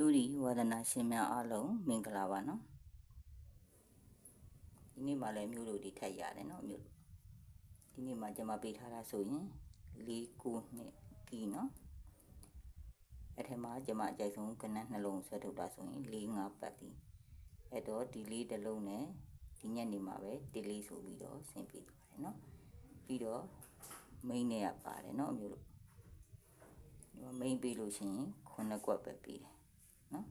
တူရီဝါဒနာရှင်များအားလုံးမင်္ဂလာပါနော်ဒီနေ့မှလည်းမျိုးတို့ဒီထက်ရတယ်နော်မျိုးတို့ဒီနေ့မှကျွန်မပေးထားတာဆိုရင်၄ခုနှစ်ကီနော်အဲ့ထက်မှာကျွန်မအကြိုက်ဆုံးကနန်းနှလုံးဆွဲထုတ်တာဆိုရင်၄၅ပတ်တီအဲ့တော့ဒီလေးတစ်လုံးနဲ့ဒီညနေမှာပဲတီလေးဆိုပြီးတော့ဆင်ပေးသွားတယ်နော်ပြီးတော့မိန်းနဲ့ရပါတယ်နော်မျိုးတို့ဒီမှာမိန်းပေးလို့ရှိရင်ခုနှစ်ကွက်ပဲပေးတယ် နော်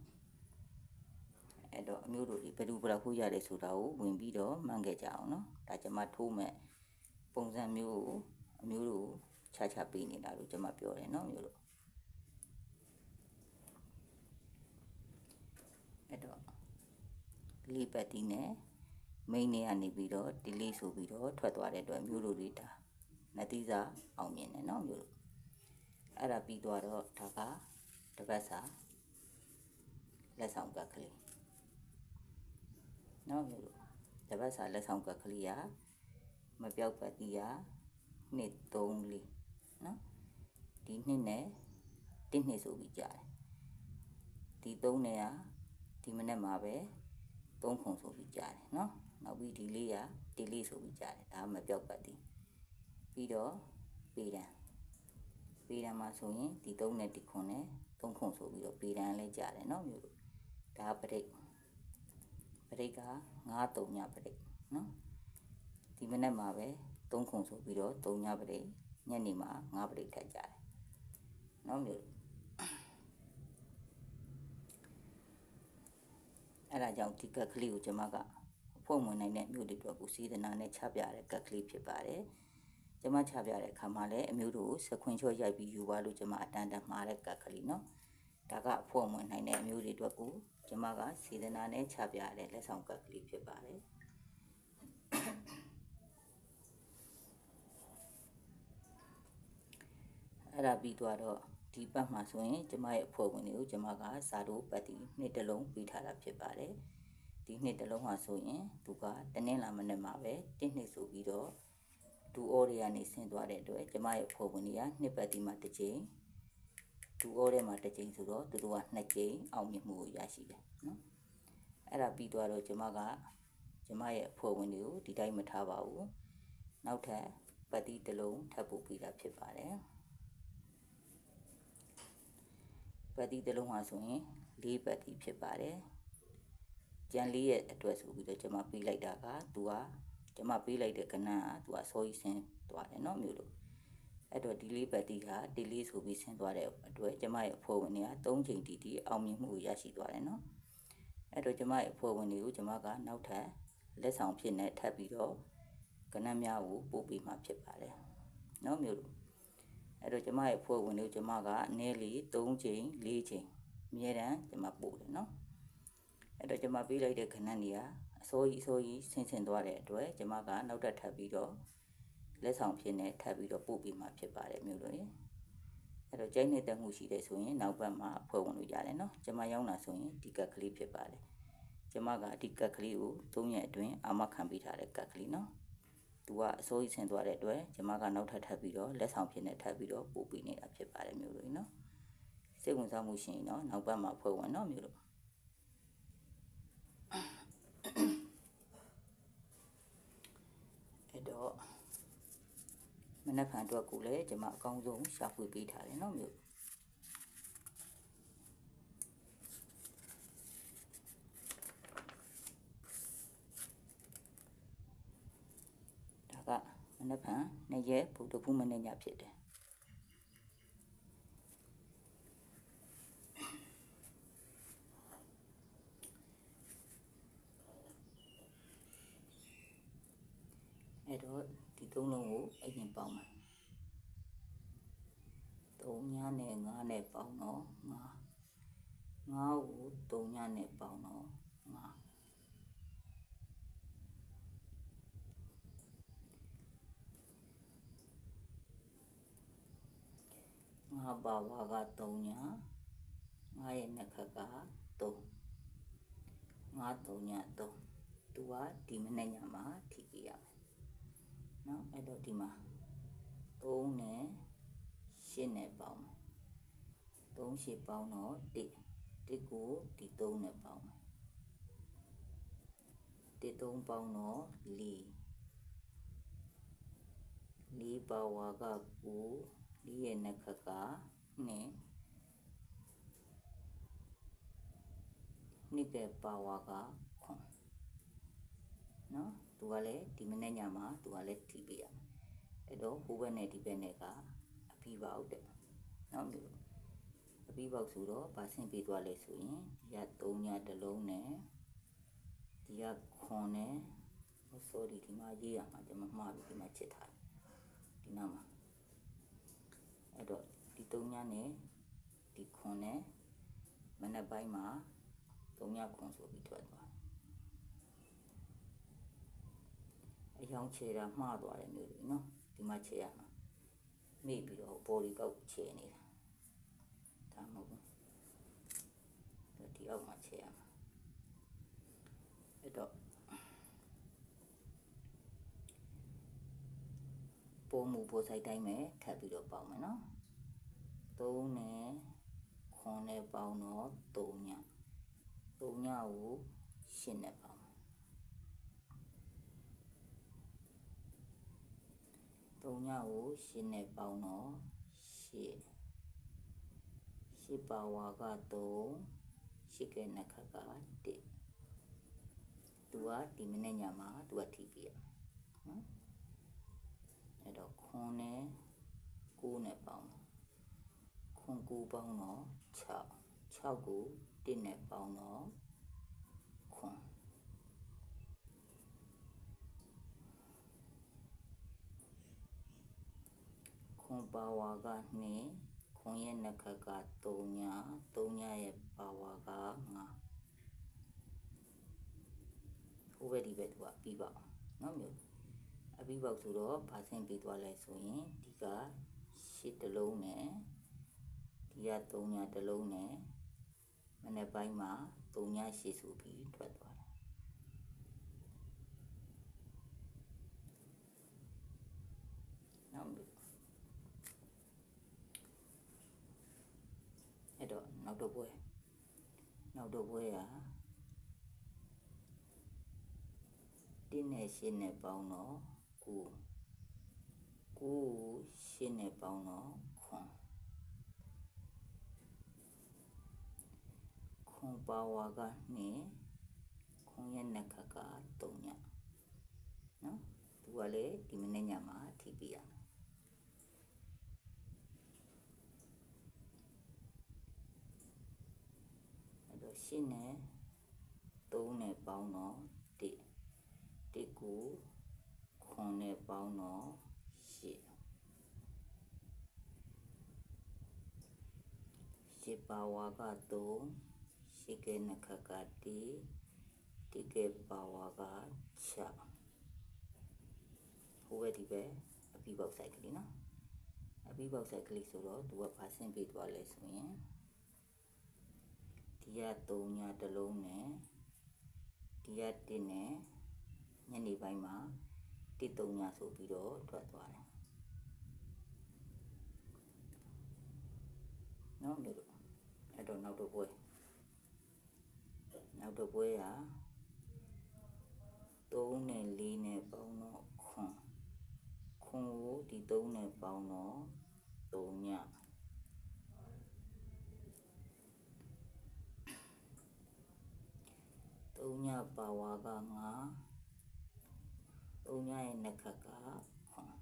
အဲ့တော့အမျိုးတို့ဒီဘယ်သူဘယ်လောက်ဖို့ရတယ်ဆိုတာကိုဝင်ပြီးတော့မှန်းခဲ့ကြအောင်နော်ဒါကျွန်မထိုးမဲ့ပုံစံမျိုးကိုအမျိုးတို့ခြားခြားပေးနေတာလို့ကျွန်မပြောတယ်နော်မျိုးတို့အဲ့တော့လေးပတ်တီနဲ့မိန်းနေကနေပြီးတော့ဒီလေးဆိုပြီးတော့ထွက်သွားတဲ့အတွက်မျိုးတို့တွေဒါနတိစာအောင်မြင်တယ်နော်မျိုးတို့အဲ့ဒါပြီးသွားတော့ဒါကတပတ်စာ လက်ဆောင်ကတ်ကလေးနော်မျိုးတို့တပတ်စာလက်ဆောင်ကတ်ကလေးကမပြောက်ပတ်တီးကနှစ်3လေးနော်ဒီနှစ်နဲ့တစ်နှစ်ဆိုပြီးကြားတယ်ဒီ3နဲ့ကဒီမနေ့မှာပဲ3ခုဆိုပြီးကြားတယ်နော်နောက်ပြီးဒီလေးကဒီလေးဆိုပြီးကြားတယ်ဒါမပြောက်ပတ်တီးပြီးတော့ပေတံပေတံမှာဆိုရင်ဒီ3နဲ့ဒီခွန်နဲ့3ခုဆိုပြီးတော့ပေတံလည်းကြားတယ်နော်မျိုးတို့ ဒါပရိတ်ပရိတ်က9 3ညပရိတ်နော်ဒီမနေ့မှာပဲ3ခုဆိုပြီးတော့3ညပရိတ်ညနေမှာ9ပရိတ်ထပ်ကြတယ်နော်မျိုးအဲ့ဒါကြောင့်ဒီကက်ကလေးကိုကျွန်မကဖွဲ့ဝင်နိုင်တဲ့မျိုးတွေအတွက်ကိုစီးဒနာနဲ့ချပြတဲ့ကက်ကလေးဖြစ်ပါတယ်ကျွန်မချပြတဲ့အခါမှာလည်းအမျိုးတို့ကိုစခွင်ချော့ရိုက်ပြီးယူပါလို့ကျွန်မအတန်းတန်းမှားတဲ့ကက်ကလေးနော်ဒါကဖွဲ့ဝင်နိုင်တဲ့အမျိုးတွေအတွက်ကို ကျွန်မကစေတနာနဲ့ချပြတဲ့လက်ဆောင်ကက်ကလေးဖြစ်ပါတယ်အဲ့ဒါပြီးသွားတော့ဒီပတ်မှာဆိုရင်ကျွန်မရဲ့အဖွဲ့ဝင်တွေကိုကျွန်မကစာတို့ပတ်တီနှစ်တလုံးပေးထားတာဖြစ်ပါတယ်ဒီနှစ်တလုံးမှာဆိုရင်သူကတနင်္လာမနေ့မှာပဲတစ်နှစ်ဆိုပြီးတော့ဒူအော်တွေကနေဆင်းသွားတဲ့အတွက်ကျွန်မရဲ့အဖွဲ့ဝင်တွေကနှစ်ပတ်တီမှာတစ်ကြိမ် ဒူအော်ထဲမှာတစ်ကြိမ်ဆိုတော့သူတို့ကနှစ်ကြိမ်အောင်မြင်မှုကိုရရှိတယ်နော်အဲ့ဒါပြီးသွားတော့ကျွန်မကကျွန်မရဲ့အဖွဲ့ဝင်တွေကိုဒီတိုင်းမထားပါဘူးနောက်ထပ်ပတ်တီတစ်လုံးထပ်ပို့ပေးတာဖြစ်ပါတယ်ပတ်တီတစ်လုံးဟာဆိုရင်၄ပတ်တီဖြစ်ပါတယ်ကြံလေးရဲ့အတွက်ဆိုပြီးတော့ကျွန်မပေးလိုက်တာကသူကကျွန်မပေးလိုက်တဲ့ကဏ္ဍကသူကစောကြီးဆင်းသွားတယ်เนาะမျိုးလို့ အဲ့တော့ဒီလေးပတ်တီဟာဒီလေးဆိုပြီးဆင်းသွားတဲ့အတွက်ကျမရဲ့အဖွဲ့ဝင်တွေက၃ချိန်တီတီအောင်မြင်မှုကိုရရှိသွားတယ်နော်အဲ့တော့ကျမရဲ့အဖွဲ့ဝင်တွေကိုကျမကနောက်ထပ်လက်ဆောင်ဖြစ်နေထပ်ပြီးတော့ကဏ္ဍများကိုပို့ပေးမှဖြစ်ပါတယ်နော်မျိုးတို့အဲ့တော့ကျမရဲ့ဖွဲ့ဝင်တွေကိုကျမကအနည်းလေး3ချိန်4ချိန်အများတန်းကျမပို့တယ်နော်အဲ့တော့ကျမပေးလိုက်တဲ့ခဏနေရာအစိုးရအစိုးရဆင်းဆင်းသွားတဲ့အတွက်ကျမကနောက်ထပ်ထပ်ပြီးတော့ လက်ဆောင်ဖြစ်နေထပ်ပြီးတော့ပို့ပြီးမှဖြစ်ပါတယ်မျိုးလို့ရေအဲ့တော့ကြိုက်နေတဲ့မှုရှိတယ်ဆိုရင်နောက်ဘက်မှာဖွဲ့ဝင်လို့ရတယ်နော်ကျမရောက်လာဆိုရင်ဒီကက်ကလေးဖြစ်ပါတယ်ကျမကဒီကက်ကလေးကို3ရက်အတွင်းအာမခံပေးထားတဲ့ကက်ကလေးနော်သူကအစိုးရဆင်းသွားတဲ့အတွက်ကျမကနောက်ထပ်ထပ်ပြီးတော့လက်ဆောင်ဖြစ်နေထပ်ပြီးတော့ပို့ပေးနေတာဖြစ်ပါတယ်မျိုးလို့နော်စိတ်ဝင်စားမှုရှိရင်တော့နောက်ဘက်မှာဖွဲ့ဝင်တော့မျိုးလို့အဲ့တော့ မနက်ဖြန်အတွက်ကိုလည်းကျမအကောင်းဆုံးရှာဖွေပေးထားတယ်နော်မျိုးဒါကမနက်ဖြန်နေ့ရက်ဗုဒ္ဓဖူးမနေ့ညဖြစ်တယ်အဲ့တော့ဒီသုံးလုံးကို အရင်ပေါင်းမယ်3ညနဲ့9နဲ့ပေါင်းတော့9 9ကို3ညနဲ့ပေါင်းတော့9ငါပါဝါက3ညငါရဲ့နှစ်ခက်က3ငါ3ည3သူကဒီမနေ့ညမှာထိပြရမယ် နော်အဲ့တော့ဒီမှာ3နဲ့8နဲ့ပေါင်းမယ်3 8ပေါင်းတော့1 1ကိုဒီ3နဲ့ပေါင်းမယ်1 3ပေါင်းတော့4 4ပါဝါက9 4ရဲ့နှက်ခတ်က2 2ကပါဝါက9နော် သူကလည်းဒီမနေ့ညမှာသူကလည်းထိပေးရမယ်အဲ့တော့ဟိုဘက်နဲ့ဒီဘက်နဲ့ကအပြီးပါဟုတ်တယ်နော်မျိုးအပြီးပေါက်ဆိုတော့ဗာဆင့်ပေးသွားလဲဆိုရင်ဒီက3ညတစ်လုံးနဲ့ဒီကခွန်နဲ့ sorry ဒီမှာရေးရမှာကျွန်မမှားပြီဒီမှာချစ်ထားတယ်ဒီနားမှာအဲ့တော့ဒီ3ညနဲ့ဒီခွန်နဲ့မနက်ပိုင်းမှာ3ညခွန်ဆိုပြီးထွက်သွားတယ် အယောင်ချေတာမှားသွားတယ်မျိုးတွေနော်ဒီမှာချေရမှာမိပြီးတော့ဘော်ဒီကောက်ချေနေတာဒါမဟုတ်ဘူးဒီအောက်မှာချေရမှာအဲ့တော့ပုံမူပေါ်ဆိုင်တိုင်းပဲထပ်ပြီးတော့ပေါင်းမယ်နော်3နဲ့ခွန်နဲ့ပေါင်းတော့3ည3ညကို8နဲ့ပေါင်း 3ညကို8နဲ့ပေါင်းတော့8 8ပါဝါက3 8ကဲနှစ်ခါက1သူကဒီမနေ့ညမှာသူကထိပြရနော်အဲ့တော့ခွန်နဲ့9နဲ့ပေါင်းခွန်9ပေါင်းတော့6 6ကို1နဲ့ပေါင်းတော့ခွန် ခွန်ပါဝါက2ခွန်ရဲ့နှခတ်က3ညာ3ညာရဲ့ပါဝါက5ဟိုဘက်ဒီဘက်သူကပြီးပါအောင်နော်မျိုးအပြီးပေါက်ဆိုတော့ဘာဆင့်ပြီးသွားလဲဆိုရင်ဒီက8တလုံးနဲ့ဒီက3ညာတလုံးနဲ့မနေ့ပိုင်းမှာ3ညာ8ဆိုပြီးထွက်သွား အဲ့တော့နောက်တော့ပွဲနောက်တော့ပွဲကတင်းနဲ့ရှင်းနဲ့ပေါင်းတော့9 9ရှင်းနဲ့ပေါင်းတော့ခွန်ခွန်ပါဝါက2ခွန်ရဲ့နှစ်ခါက3ညနော်သူကလည်းဒီမနေ့ညမှာထိပြရမယ် အဲ့တော့ရှင်းနဲ့3နဲ့ပေါင်းတော့1 1ကိုခွန်နဲ့ပေါင်းတော့8 8ပါဝါက3 8ကဲနှစ်ခါက1 1ကဲပါဝါက6ဟိုဘက်ဒီဘက်အပြီးပေါက်ဆိုင်ကလေးနော်အပြီးပေါက်ဆိုင်ကလေးဆိုတော့သူကဘာဆင့်ပေးသွားလဲဆိုရင် ဒီက3ညတစ်လုံးနဲ့ဒီက1နဲ့ညနေပိုင်းမှာ1 3ညဆိုပြီးတော့ထွက်သွားတယ်နော်မျိုးတို့အဲ့တော့နောက်တော့ပွဲနောက်တော့ပွဲက3နဲ့4နဲ့ပေါင်းတော့ခွန်ခွန်ကိုဒီ3နဲ့ပေါင်းတော့3ည 3ညပါဝါက9 3ညရဲ့နှစ်ခတ်ကခွန်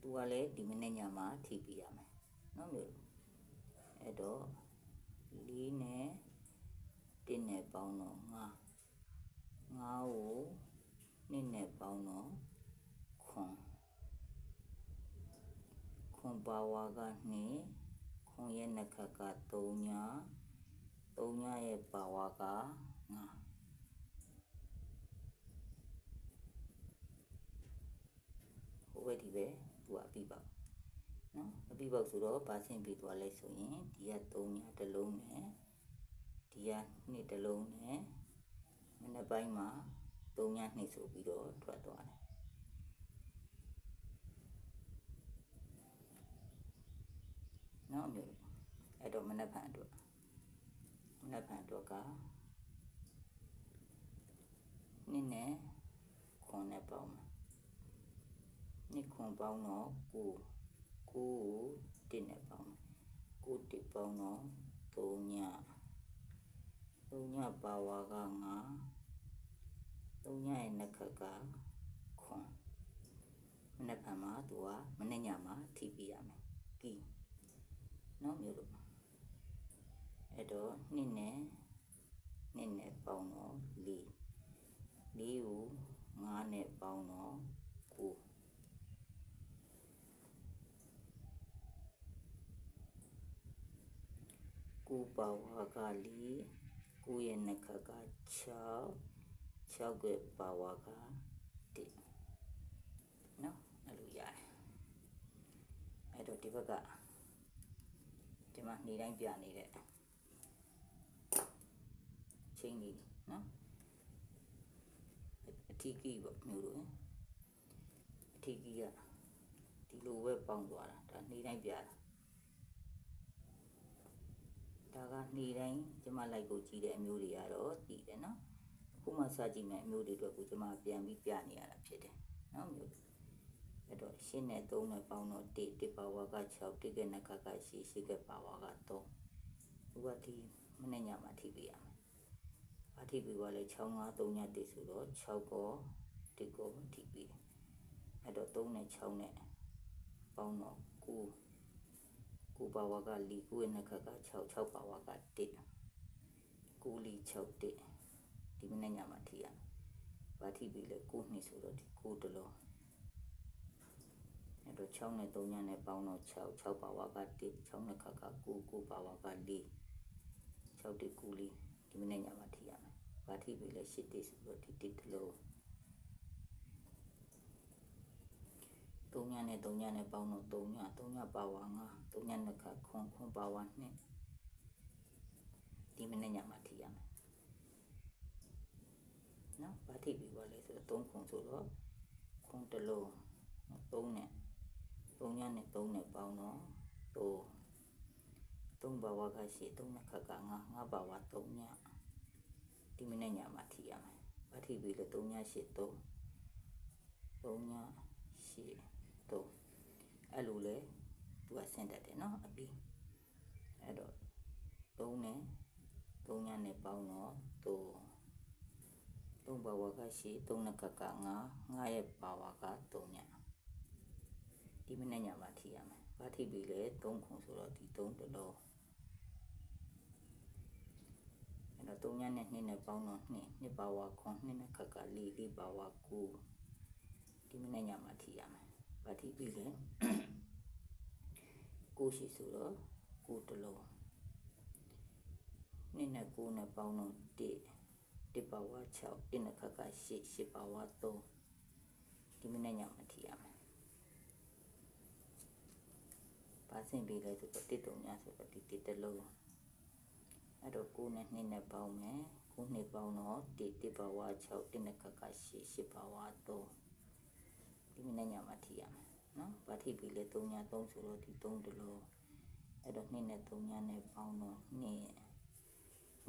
သူကလည်းဒီမနေ့ညမှာထိပြရမယ်နော်မျိုးအဲ့တော့4နဲ့1နဲ့ပေါင်းတော့9 9ကို2နဲ့ပေါင်းတော့ခွန်ခွန်ပါဝါက2ခွန်ရဲ့နှစ်ခတ်က3ည 3ညရဲ့ပါဝါက9ဟိုဘက်ဒီပဲသူကအပြီးပါနော်အပြီးပေါက်ဆိုတော့ပါဆင့်ပြီးသွားလိုက်ဆိုရင်ဒီက3ညတစ်လုံးနဲ့ဒီက2တစ်လုံးနဲ့မနေ့ပိုင်းမှာ3ည2ဆိုပြီးတော့ထွက်သွားတယ်နော်အမျိုးအဲ့တော့မနေ့ဖန်အတွက် နက်ဖြန်အတွက်ကနှစ်နဲ့ခွန်နဲ့ပေါင်းမယ်နှစ်ခွန်ပေါင်းတော့ကိုကိုတစ်နဲ့ပေါင်းမယ်ကိုတစ်ပေါင်းတော့3ည3ညပါဝါက9 3ညရဲ့နှစ်ခက်ကခွန်မနေ့ကမှသူကမနေ့ညမှာထိပြရမယ်ကီနော်မျိုးလို့ အဲ့တော့နှစ်နဲ့နှစ်နဲ့ပေါင်းတော့4 4ကို9နဲ့ပေါင်းတော့9ကိုပါဝါကလေးကိုရဲ့နှစ်ခက်က6 6ရဲ့ပါဝါက1နော်အဲ့လိုရတယ်အဲ့တော့ဒီဘက်ကဒီမှာနေတိုင်းပြနေတဲ့ ချင်းလေးနော်အထီးကြီးပေါ့မျိုးလို့အထီးကြီးကဒီလိုပဲပေါင်းသွားတာဒါနေတိုင်းပြတာဒါကနေတိုင်းကျမလိုက်ကိုကြည့်တဲ့အမျိုးတွေကတော့တည်တယ်နော်ခုမှစကြည့်မယ်အမျိုးတွေအတွက်ကိုကျမပြန်ပြီးပြနေရတာဖြစ်တယ်နော်မျိုးတွေအဲ့တော့ရှင်းနဲ့3နဲ့ပေါင်းတော့1 1ပါဝါက6 1ကနခကရှိရှိကပါဝါက3ဥပတိမနေ့ညမှာထိပေးရမယ် ဘာထိပေးပါလဲ6 5 3ည1ဆိုတော့6ကော1ကောထိပေးတယ်အဲ့တော့3နဲ့6နဲ့ပေါင်းတော့9ကိုပါဝါကလီကိုရဲ့နခက6 6ပါဝါက1ကိုလီ6 1ဒီမနေ့ညမှာထိရမယ်ဘာထိပေးလဲ9နှစ်ဆိုတော့ဒီ9တလုံးအဲ့တော့6နဲ့3ညနဲ့ပေါင်းတော့6 6ပါဝါက1 6နဲ့ခါက9 9ပါဝါက4 6တိ9လေး ဒီမနေ့ညမှာထိရမယ်။ဘာထိပြီလဲ8တိဆိုတော့ဒီတိတလုံး3ညနဲ့3ညနဲ့ပေါင်းတော့3ည3ညပါဝါ9 3ညနဲ့ခါခွန်ခွန်ပါဝါ2ဒီမနေ့ညမှာထိရမယ်။နော်ဘာထိပြီပါလဲဆိုတော့3ခွန်ဆိုတော့ခွန်တလုံး3နဲ့3ညနဲ့3နဲ့ပေါင်းတော့3 3ဘာဝကရှိ3နှစ်ခက်က9 9ဘာဝ3ညဒီမနေ့ညမှာထိရမယ်။ဘာထိပြီလဲ3ညရှိ3 3ညရှိ3အဲ့လိုလေသူကဆင့်တတ်တယ်နော်အပြီးအဲ့တော့3နဲ့3ညနဲ့ပေါင်းတော့3 3ဘာဝကရှိ3နှစ်ခက်က9 9ရဲ့ဘာဝက3ညဒီမနေ့ညမှာထိရမယ်။ဘာထိပြီလဲ3ခုဆိုတော့ဒီ3တလုံးအဲ့ တော့3ညနဲ့2နဲ့ပေါင်းတော့2 2ပါဝါခွန်2နဲ့ခက်က4 4ပါဝါ9ဒီမနေ့ညမှာထိရမယ်။ဘာထိပြီလဲ9ရှိဆိုတော့9တလုံး2နဲ့9နဲ့ပေါင်းတော့1 1ပါဝါ6 1နဲ့ခက်က8 8ပါဝါ3ဒီမနေ့ညမှာထိရမယ်။ဘာဆင်ပြီးလဲဆိုတော့တစ်တုံညဆိုတော့ဒီတစ်တလုံး အဲ့တော့9နဲ့2နဲ့ပေါင်းမယ်9နှစ်ပေါင်းတော့1 1ပါဝါ6 1နဲ့ခက်က8 8ပါဝါ3ဒီမနေ့ညမှာထိရမယ်နော်ဘာထိပြီးလဲ3ည3ဆိုတော့ဒီ3တလုံးအဲ့တော့2နဲ့3ညနဲ့ပေါင်းတော့2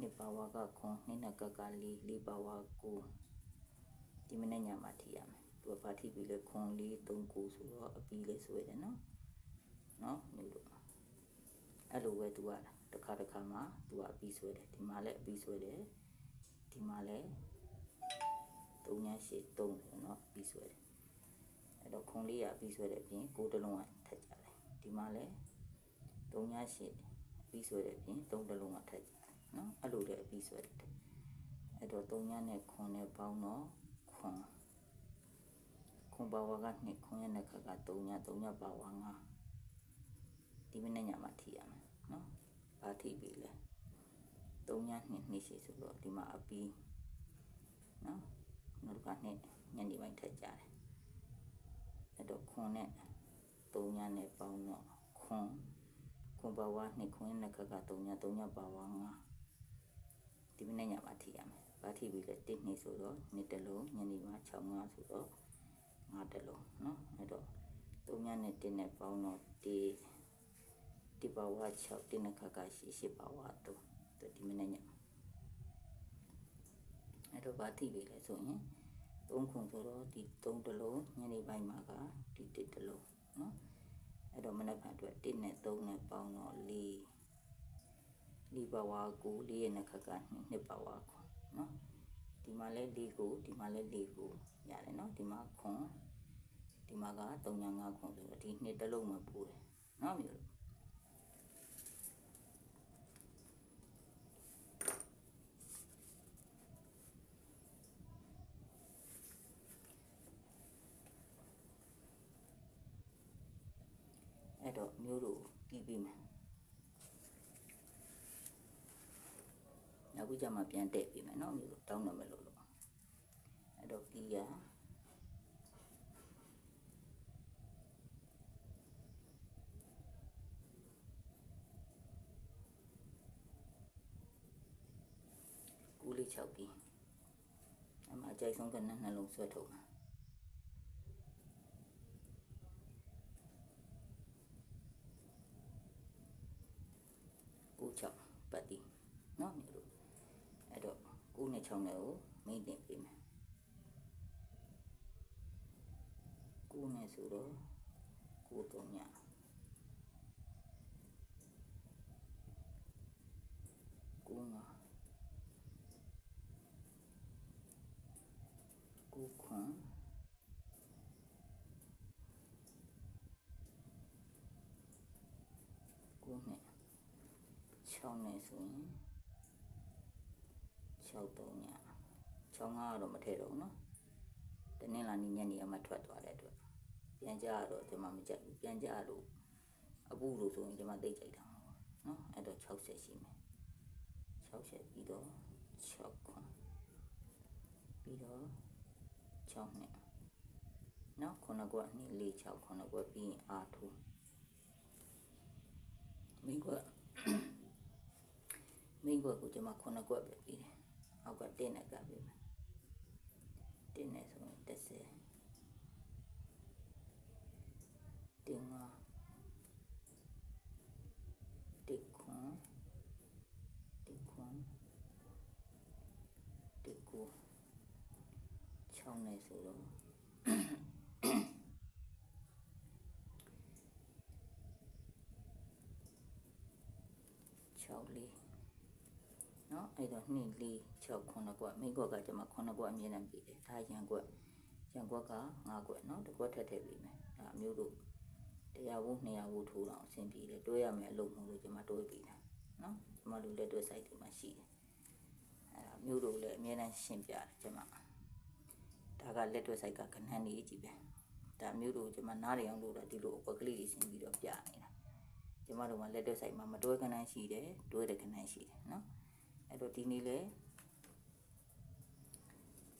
နှစ်ပါဝါကခွန်နှစ်နဲ့ကကလေးလေးပါဝါကိုဒီမနေ့ညမှာထိရမယ်သူကဘာထိပြီးလဲခွန်လေး3ကိုဆိုတော့အပီးလေးဆွဲတယ်နော်နော်မျိုးတို့အဲ့လိုပဲသူက တစ်ခါတစ်ခါမှသူကအပီးဆွဲတယ်ဒီမှာလည်းအပီးဆွဲတယ်ဒီမှာလည်း3ညရှိ3ဆိုတော့အပီးဆွဲတယ်အဲ့တော့ခွန်လေးကအပီးဆွဲတဲ့အပြင်ကိုတလုံးကထက်ကြတယ်ဒီမှာလည်း3ညရှိအပီးဆွဲတဲ့အပြင်3တလုံးကထက်ကြတယ်နော်အဲ့လိုတဲ့အပီးဆွဲတယ်အဲ့တော့3ညနဲ့ခွန်နဲ့ပေါင်းတော့ခွန်ခွန်ပါဝါက2ခွန်ရဲ့နှစ်ခါက3ည3ညပါဝါ9ဒီမနေ့ညမှာထိရမယ်နော် ဘာထိပြီလဲ3ညနှစ်နှစ်ရှိဆိုတော့ဒီမှာအပီးနော်နောက်ကနှစ်ညနေပိုင်းထက်ကြတယ်အဲ့တော့ခွန်နဲ့3ညနဲ့ပေါင်းတော့ခွန်ခွန်ပါဝါနှစ်ခွင်းနှစ်ခက်က3ည3ညပါဝါ5ဒီမနေ့ညဘာထိရမယ်ဘာထိပြီလဲ1နှစ်ဆိုတော့နှစ်တလုံးညနေပိုင်း6 5ဆိုတော့5တလုံးနော်အဲ့တော့3ညနဲ့1နဲ့ပေါင်းတော့1 ဒီပါဝါ6တင်းနခကရှိရှိပါဝါ2ဒီမနေ့ည အဲ့တော့ဗာတိပြီလဲဆိုရင်သုံးခုဆိုတော့ဒီသုံးတစ်လုံးညနေပိုင်းမှာကဒီတစ်တစ်လုံးเนาะအဲ့တော့မနက်ဖြန်အတွက်1နဲ့3နဲ့ပေါင်းတော့4လီပါဝါကို4ရဲ့နှစ်ခက်က2ပါဝါကိုเนาะဒီမှာလဲ4ကိုဒီမှာလဲ4ကိုရတယ်เนาะဒီမှာခွန်ဒီမှာက3ညာ5ခွန်ဆိုတော့ဒီနှစ်တစ်လုံးမှပို့တယ်เนาะမျိုး အဲ့တော့မျိုးတို့ပြီးပြီးမယ်နောက်ပြီးကြမှာပြန်တက်ပြီးမယ်နော်မျိုးတို့တောင်းတော့မယ်လို့လို့အဲ့တော့ပြီးရကူလေး6ပြီးအမှအကြိုက်ဆုံးကနနှလုံးဆွဲထုတ်မှာ ಪತಿ ನೋ ನೀರು ಅದು ಕೂನೆ ಚೌನವು ಮೈನೆ ಪ್ರೇಮ ಕೂನೆ ಸೂರು ಕೂತೋನ್ಯ 6နဲ့ဆိုရင်6တုံးည6 5ကတော့မထည့်တော့ဘူးเนาะတနင်္လာနေ့ညနေအမှထွက်သွားတဲ့အတွက်ပြန်ကြရတော့ကျွန်မမကြိုက်ဘူးပြန်ကြရလို့အပူလို့ဆိုရင်ကျွန်မသိကြိုက်တာမဟုတ်ဘူးเนาะအဲ့တော့60ရှိမယ်60ပြီးတော့6ခွန်ပြီးတော့6နဲ့เนาะခုနက2 4 6ခုနကပြီးရင်အာထူမိက မိန်ကွက်ကိုကျွန်မခုနှစ်ကွက်ပဲပြီးတယ်။အောက်ကတင်းနဲ့ကပ်ပြီးမယ်။တင်းနဲ့ဆိုရင်30တင်းငါတိခွန်တိခွန်တိကို6နဲ့ဆိုတော့6လေး နော်အဲ့တော့2 4 6 9ကွက်မိကွက်ကကျွန်မ9ကွက်အမြဲတမ်းပြီးတယ်ဒါရန်ကွက်ရန်ကွက်က9ကွက်နော်တစ်ကွက်ထပ်ထည့်ပြီးမယ်ဒါအမျိုးတို့တရားဝု200ဝုထိုးတော့အဆင်ပြေတယ်တွဲရမယ်အလုပ်မလို့ကျွန်မတွဲပြီးတယ်နော်ကျွန်မတို့လက်တွဲ site ဒီမှာရှိတယ်အဲ့ဒါမျိုးတို့လည်းအမြဲတမ်းရှင်းပြတယ်ကျွန်မဒါကလက်တွဲ site ကခဏန်းနေကြည့်ပဲဒါမျိုးတို့ကျွန်မနားရအောင်လို့တော့ဒီလိုအကွက်ကလေးတွေဆင်းပြီးတော့ပြနေတာကျမတို့ကလက်တွဲ site မှာမတွဲခဏန်းရှိတယ်တွဲတဲ့ခဏန်းရှိတယ်နော်အဲ့ တော့ဒီနေ့လဲ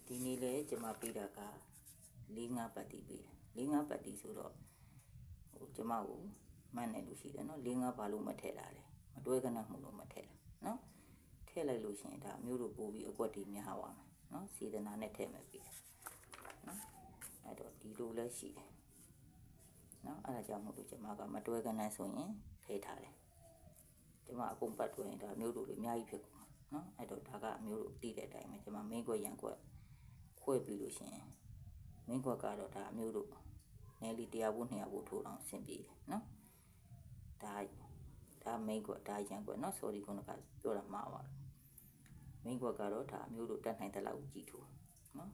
ဒီနေ့လဲကျွန်မပေးတာက၄၅ပတ်တီပေးတယ်၄၅ပတ်တီဆိုတော့ဟိုကျွန်မကိုမှတ်နေလို့ရှိတယ်နော်၄၅ဘာလို့မထည့်တာလဲမတွဲကနမှုလို့မထည့်တာနော်ထည့်လိုက်လို့ရှိရင်ဒါမျိုးတို့ပို့ပြီးအကွက်တွေများသွားမယ်နော်စေတနာနဲ့ထည့်မယ်ပေးတယ်နော်အဲ့တော့ဒီလိုလဲရှိတယ်နော်အဲ့ဒါကြောင့်မို့လို့ကျွန်မကမတွဲကနဆိုရင်ထည့်ထားတယ်ကျွန်မအကုန်ပတ်တွင်ဒါမျိုးတို့လေးအများကြီးဖြစ်ကုန် နော်အဲ့တော့ဒါကအမျိုးတို့တည်တဲ့အတိုင်းပဲကျွန်မ main ကွက်ရန်ကွက်ခွဲပြီးလို့ရှိရင် main ကွက်ကတော့ဒါအမျိုးတို့နဲလီ100ဘူး200ဘူးထိုးအောင်ဆင်ပြေတယ်နော်ဒါဒါ main ကွက်ဒါရန်ကွက်နော် sorry ခုနကပြောတာမှားပါတယ် main ကွက်ကတော့ဒါအမျိုးတို့တတ်နိုင်တဲ့လောက်ကြီးထိုးနော်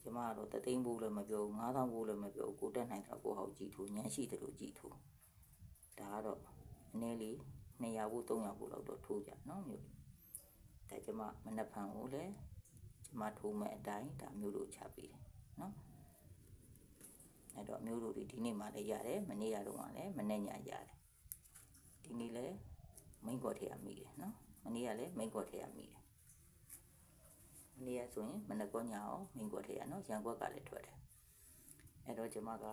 ကျမကတော့တသိန်းဘူးလည်းမပြောဘူး9000ဘူးလည်းမပြောဘူးကိုတက်နိုင်တာကိုဟောက်ကြည့်ထိုးညံရှိတယ်လို့ကြည့်ထိုးဒါကတော့အနည်းလေး200ဘူး300ဘူးလောက်တော့ထိုးကြနော်မြို့ ဒါကျမမနက်ဖန်ကိုလည်းကျမထိုးမဲ့အတိုင်းဒါမျိုးတို့ချပေးတယ်နော်အဲ့တော့မျိုးတို့ဒီနေ့မှလည်းရတယ်မနေ့ရတော့မှလည်းမနေ့ညရတယ်ဒီနေ့လည်းမိန်ကော်ထဲရမိတယ်နော်မနေ့ကလည်းမိန်ကော်ထဲရမိတယ်မနေ့ကဆိုရင်မနက်ကောညအောင်မိန်ကော်ထဲရနော်ရန်ကွက်ကလည်းထွက်တယ်အဲ့တော့ကျမက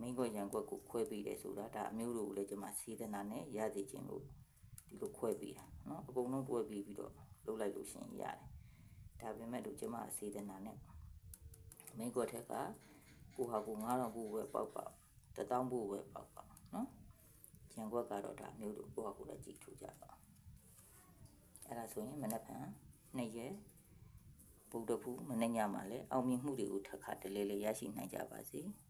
မင်းကွက်ရန်ကွက်ကိုခွဲပေးတယ်ဆိုတာဒါအမျိုးတို့ကိုလည်းကျွန်မစေတနာနဲ့ရသေးခြင်းလို့ ဒီလိုခွဲပေးတာเนาะအကုန်လုံးတွဲပြီးပြီးတော့လုပ်လိုက်လို့ရှရင်ရတယ်ဒါပေမဲ့တို့ကျွန်မစေတနာနဲ့မင်းကွက်ထက်ကကိုဟာကို9000ဘူးပဲပေါက်ပေါက်1000ဘူးပဲပေါက်ပေါက်เนาะရန်ကွက်ကတော့ဒါအမျိုးတို့ကိုဟာကိုလည်းကြည့်ထူကြပါအဲ့ဒါဆိုရင်မနက်ဖြန် နှစ်ရက်ဗုဒ္ဓဖူးမနေ့ညမှာလည်းအောင်မြင်မှုတွေကိုထပ်ခါတလဲလဲရရှိနိုင်ကြပါစေ။